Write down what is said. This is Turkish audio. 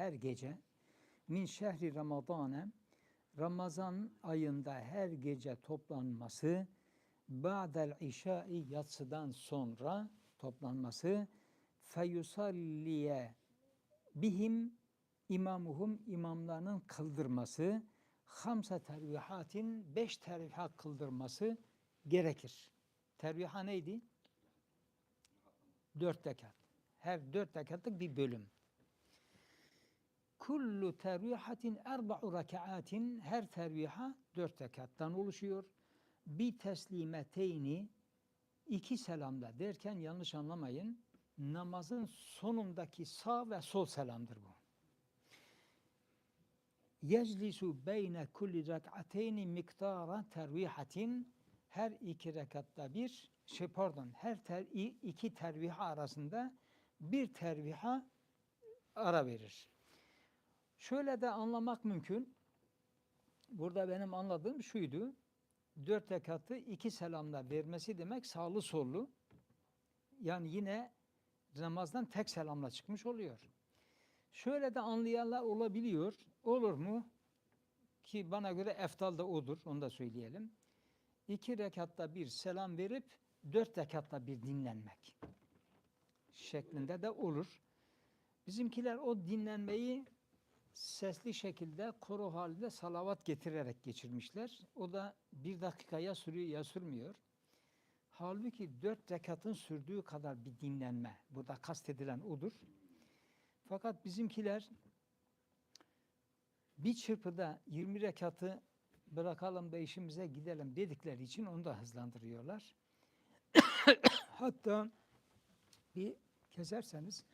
her gece min şehri Ramazane Ramazan ayında her gece toplanması ba'del işai yatsıdan sonra toplanması feyusalliye bihim imamuhum imamlarının kıldırması hamsa tervihatin beş tervihat kıldırması gerekir. Terviha neydi? Dört rekat. Her dört rekatlık bir bölüm. Kullu tervihatin erba'u rekaatin her terviha dört rekattan oluşuyor. Bir teslimeteyni iki selamda derken yanlış anlamayın. Namazın sonundaki sağ ve sol selamdır bu. Yeclisu beyne kulli rek'ateyni miktara tervihatin her iki rekatta bir şey pardon her ter, iki terviha arasında bir terviha ara verir. Şöyle de anlamak mümkün. Burada benim anladığım şuydu. Dört rekatı iki selamla vermesi demek sağlı sollu. Yani yine namazdan tek selamla çıkmış oluyor. Şöyle de anlayanlar olabiliyor. Olur mu? Ki bana göre eftal da odur. Onu da söyleyelim. İki rekatta bir selam verip dört rekatta bir dinlenmek şeklinde de olur. Bizimkiler o dinlenmeyi sesli şekilde koro halinde salavat getirerek geçirmişler. O da bir dakikaya sürüyor ya sürmüyor. Halbuki dört rekatın sürdüğü kadar bir dinlenme. Burada kastedilen odur. Fakat bizimkiler bir çırpıda 20 rekatı bırakalım da işimize gidelim dedikleri için onu da hızlandırıyorlar. Hatta bir keserseniz